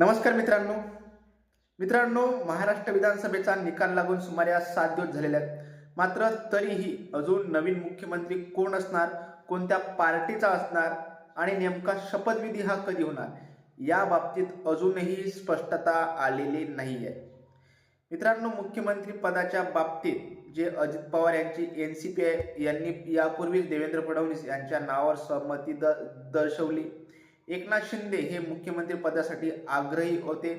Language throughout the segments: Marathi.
नमस्कार मित्रांनो. मित्रांनो महाराष्ट्र विधानसभेचा निकाल लागून सुमारे आज सात दिवस झालेले आहेत. मात्र तरीही अजून नवीन मुख्यमंत्री कोण असणार कोणत्या पार्टीचा असणार आणि नेमका शपथविधी हा कधी होणार या बाबतीत अजूनही स्पष्टता आलेली नाही आहे मित्रांनो मुख्यमंत्री पदाच्या बाबतीत जे अजित पवार यांची एन सी पी आय यांनी यापूर्वीच देवेंद्र फडणवीस यांच्या नावावर सहमती द दर्शवली. एकनाथ शिंदे हे मुख्यमंत्री पदासाठी आग्रही होते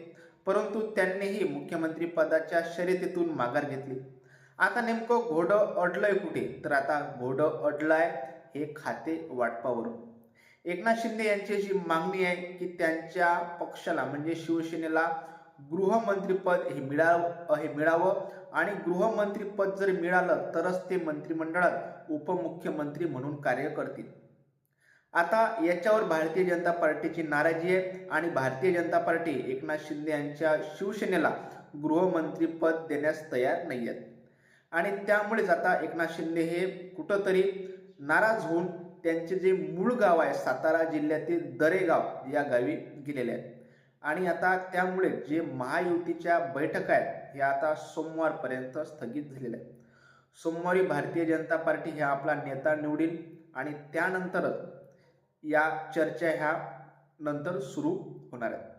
परंतु त्यांनीही मुख्यमंत्री पदाच्या शर्यतीतून माघार घेतली. आता नेमकं घोडं अडलंय कुठे? तर आता घोडं अडलंय हे खाते वाटपावरून. एकनाथ शिंदे यांची अशी मागणी आहे की त्यांच्या पक्षाला म्हणजे शिवसेनेला गृहमंत्रीपद हे मिळावं हे मिळावं आणि गृहमंत्रीपद जर मिळालं तरच ते मंत्रिमंडळात उपमुख्यमंत्री म्हणून कार्य करतील. आता याच्यावर भारतीय जनता पार्टीची नाराजी आहे आणि भारतीय जनता पार्टी एकनाथ शिंदे यांच्या शिवसेनेला गृहमंत्रीपद देण्यास तयार नाही आहेत आणि त्यामुळेच आता एकनाथ शिंदे हे कुठंतरी नाराज होऊन त्यांचे जे मूळ गाव आहे सातारा जिल्ह्यातील दरेगाव या गावी गेलेले आहेत. आणि आता त्यामुळे जे महायुतीच्या बैठका आहेत ह्या आता सोमवारपर्यंत स्थगित झालेल्या आहेत. सोमवारी भारतीय जनता पार्टी ह्या आपला नेता निवडील आणि त्यानंतरच या चर्चा ह्या नंतर सुरू होणार आहेत.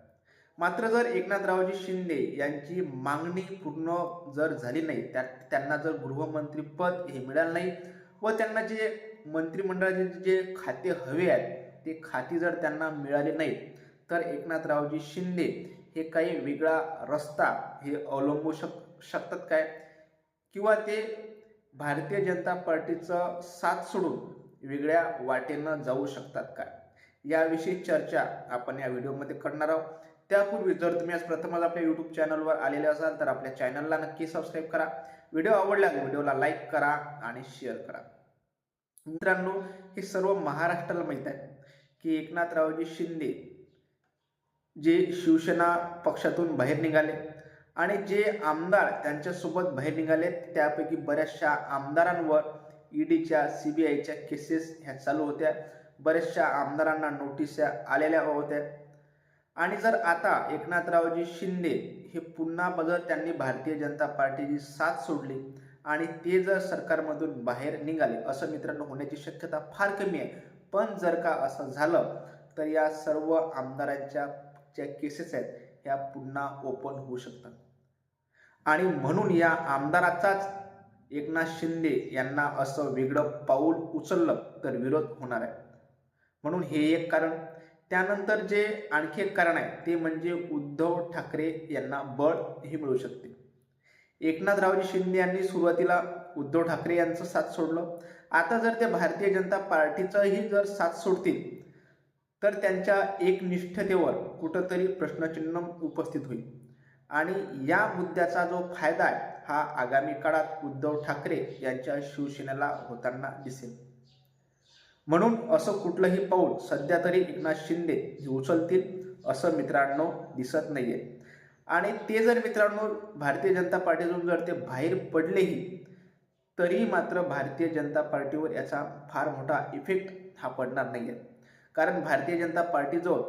मात्र जर एकनाथरावजी शिंदे यांची मागणी पूर्ण जर झाली नाही त्या त्यांना जर गृहमंत्रीपद हे मिळालं नाही व त्यांना जे मंत्रिमंडळाचे जे खाते हवे आहेत ते खाती जर त्यांना मिळाले नाही तर एकनाथरावजी शिंदे हे काही वेगळा रस्ता हे अवलंबू शक शकतात काय? किंवा ते भारतीय जनता पार्टीचं साथ सोडून वेगळ्या वाटेनं जाऊ शकतात का? याविषयी चर्चा आपण या व्हिडिओमध्ये करणार आहोत. त्यापूर्वी जर तुम्ही आज प्रथमच आपल्या यूट्यूब चॅनलवर आलेले असाल तर आपल्या चॅनलला नक्की सबस्क्राईब करा. व्हिडिओ आवडला व्हिडिओला लाईक करा आणि शेअर करा. मित्रांनो हे सर्व महाराष्ट्राला माहीत आहे की एकनाथरावजी शिंदे जे शिवसेना पक्षातून बाहेर निघाले आणि जे आमदार त्यांच्यासोबत बाहेर निघाले त्यापैकी बऱ्याचशा आमदारांवर ईडीच्या सी बी आयच्या केसेस ह्या चालू होत्या. बऱ्याचशा आमदारांना नोटीस आलेल्या होत्या. आणि जर आता एकनाथरावजी शिंदे हे पुन्हा बघत त्यांनी भारतीय जनता पार्टीची साथ सोडली आणि ते जर सरकारमधून बाहेर निघाले असं मित्रांनो होण्याची शक्यता फार कमी आहे. पण जर का असं झालं तर या सर्व आमदारांच्या ज्या केसेस आहेत ह्या पुन्हा ओपन होऊ शकतात. आणि म्हणून या आमदाराचाच एकनाथ शिंदे यांना असं वेगळं पाऊल उचललं तर विरोध होणार आहे. म्हणून हे एक कारण. त्यानंतर जे आणखी एक कारण आहे ते म्हणजे उद्धव ठाकरे यांना बळ हे मिळू शकते. एकनाथरावजी शिंदे यांनी सुरुवातीला उद्धव ठाकरे यांचं साथ सोडलं. आता जर ते भारतीय जनता पार्टीचंही जर साथ सोडतील तर त्यांच्या एकनिष्ठतेवर कुठंतरी प्रश्नचिन्ह उपस्थित होईल. आणि या मुद्द्याचा जो फायदा आहे हा आगामी काळात उद्धव ठाकरे यांच्या शिवसेनेला होताना दिसेल. म्हणून असं कुठलंही पाऊल सध्या तरी एकनाथ शिंदे उचलतील असं मित्रांनो दिसत नाहीये. आणि ते जर मित्रांनो भारतीय जनता पार्टीतून जर ते बाहेर पडलेही तरी मात्र भारतीय जनता पार्टीवर याचा फार मोठा इफेक्ट हा पडणार नाही आहे कारण भारतीय जनता पार्टीजवळ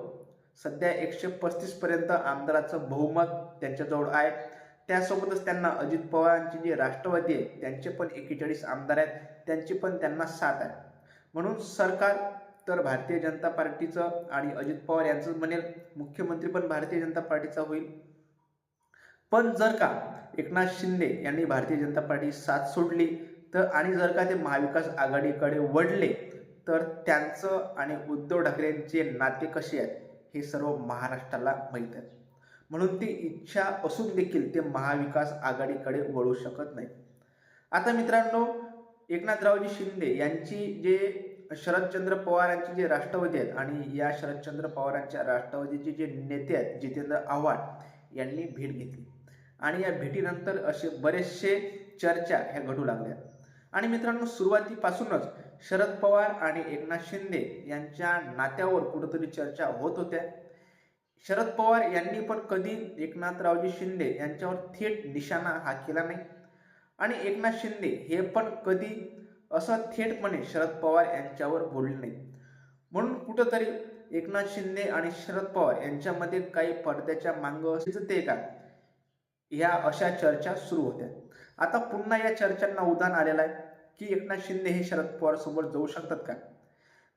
सध्या एकशे पस्तीस पर्यंत आमदाराचं बहुमत त्यांच्याजवळ आहे. त्यासोबतच त्यांना अजित पवारांची जी राष्ट्रवादी आहे त्यांचे पण एकेचाळीस आमदार आहेत त्यांची पण त्यांना साथ आहे म्हणून सरकार तर भारतीय जनता पार्टीचं आणि अजित पवार यांचं म्हणेल मुख्यमंत्री पण भारतीय जनता पार्टीचा होईल. पण जर का एकनाथ शिंदे यांनी भारतीय जनता पार्टी साथ सोडली तर आणि जर का ते महाविकास आघाडीकडे वळले तर त्यांचं आणि उद्धव ठाकरेंचे नाते कसे आहेत हे सर्व महाराष्ट्राला माहीत आहे म्हणून ती इच्छा असून देखील ते महाविकास आघाडीकडे वळू शकत नाही. आता मित्रांनो एकनाथरावजी शिंदे यांची जे शरदचंद्र पवार जे राष्ट्रवादी आहेत आणि या शरदचंद्र पवारांच्या राष्ट्रवादीचे जे नेते आहेत जितेंद्र आव्हाड यांनी भेट घेतली. आणि या भेटीनंतर असे बरेचसे चर्चा ह्या घडू लागल्या. आणि मित्रांनो सुरुवातीपासूनच शरद पवार आणि एकनाथ शिंदे यांच्या नात्यावर कुठंतरी चर्चा होत होत्या. शरद पवार यांनी पण कधी एकनाथरावजी शिंदे यांच्यावर थेट निशाणा हा केला नाही. आणि एकनाथ शिंदे हे पण कधी असं थेटपणे शरद पवार यांच्यावर बोलले नाही म्हणून कुठंतरी एकनाथ शिंदे आणि शरद पवार यांच्यामध्ये काही पडद्याच्या मांग ते का? या अशा चर्चा सुरू होत्या. आता पुन्हा या चर्चांना उदाहरण आलेलं आहे की एकनाथ शिंदे हे शरद पवारसोबत जाऊ शकतात का?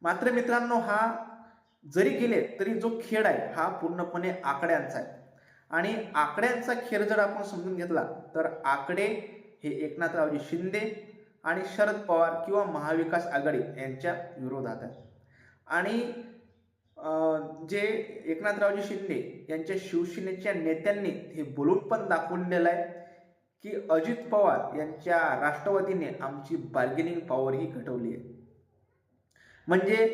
मात्र मित्रांनो हा जरी गेले तरी जो खेळ आहे हा पूर्णपणे आकड्यांचा आहे. आणि आकड्यांचा खेळ जर आपण समजून घेतला तर आकडे हे एकनाथरावजी शिंदे आणि शरद पवार किंवा महाविकास आघाडी यांच्या विरोधात आहे आणि जे एकनाथरावजी शिंदे यांच्या शिवसेनेच्या नेत्यांनी हे बोलून पण दाखवलेलं आहे की अजित पवार यांच्या राष्ट्रवादीने आमची बार्गेनिंग पॉवर ही घटवली आहे. म्हणजे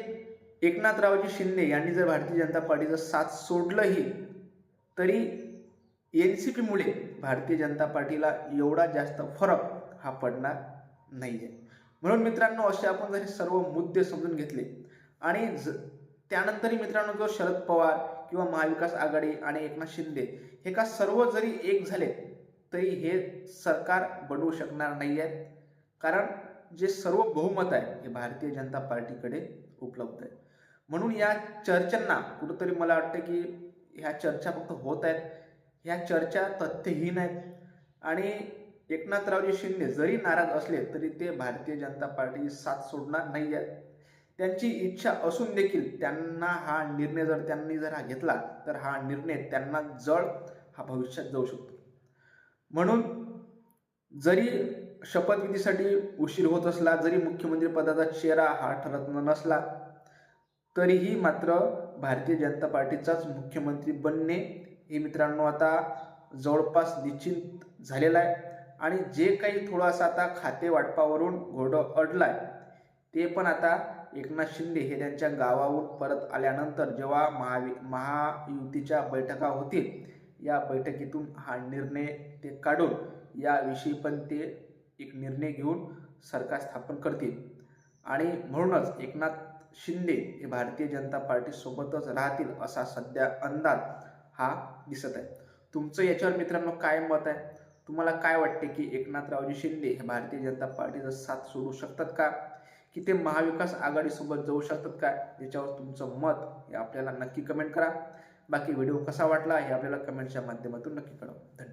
एकनाथरावजी शिंदे यांनी जर भारतीय जनता पार्टीचं साथ सोडलंही तरी एन सी पीमुळे भारतीय जनता पार्टीला एवढा जास्त फरक हा पडणार नाही आहे म्हणून मित्रांनो असे आपण जर हे सर्व मुद्दे समजून घेतले आणि ज त्यानंतरही मित्रांनो जो शरद पवार किंवा महाविकास आघाडी आणि एकनाथ शिंदे हे का सर्व जरी एक झाले तरी हे सरकार बनवू शकणार नाही आहेत कारण जे सर्व बहुमत आहे हे भारतीय जनता पार्टीकडे उपलब्ध आहे. म्हणून या चर्चांना कुठंतरी मला वाटतं की ह्या चर्चा फक्त होत आहेत. ह्या चर्चा तथ्यहीन आहेत. आणि एकनाथरावजी शिंदे जरी नाराज असले तरी ते भारतीय जनता पार्टी साथ सोडणार नाही आहेत त्यांची इच्छा असून देखील त्यांना हा निर्णय जर त्यांनी जर हा घेतला तर हा निर्णय त्यांना जळ हा भविष्यात जाऊ शकतो. म्हणून जरी शपथविधीसाठी उशीर होत असला जरी मुख्यमंत्री पदाचा चेहरा हा ठरत नसला तरीही मात्र भारतीय जनता पार्टीचाच मुख्यमंत्री बनणे हे मित्रांनो आता जवळपास निश्चित झालेलं आहे. आणि जे काही थोडासा आता खाते वाटपावरून घोडं अडलाय ते पण आता एकनाथ शिंदे हे त्यांच्या गावाहून परत आल्यानंतर जेव्हा महावि महायुतीच्या बैठका होतील या बैठकीतून हा निर्णय ते काढून याविषयी पण ते एक निर्णय घेऊन सरकार स्थापन करतील. आणि म्हणूनच एकनाथ शिंदे हे भारतीय जनता पार्टीसोबतच राहतील असा सध्या अंदाज हा दिसत आहे. तुमचं याच्यावर मित्रांनो काय मत आहे? तुम्हाला काय वाटते की एकनाथरावजी शिंदे हे भारतीय जनता पार्टीचा साथ सोडू शकतात का? की ते महाविकास आघाडीसोबत जाऊ शकतात का? याच्यावर तुमचं मत हे आपल्याला नक्की कमेंट करा. बाकी व्हिडिओ कसा वाटला हे आपल्याला कमेंटच्या माध्यमातून नक्की कळवा. धन्यवाद.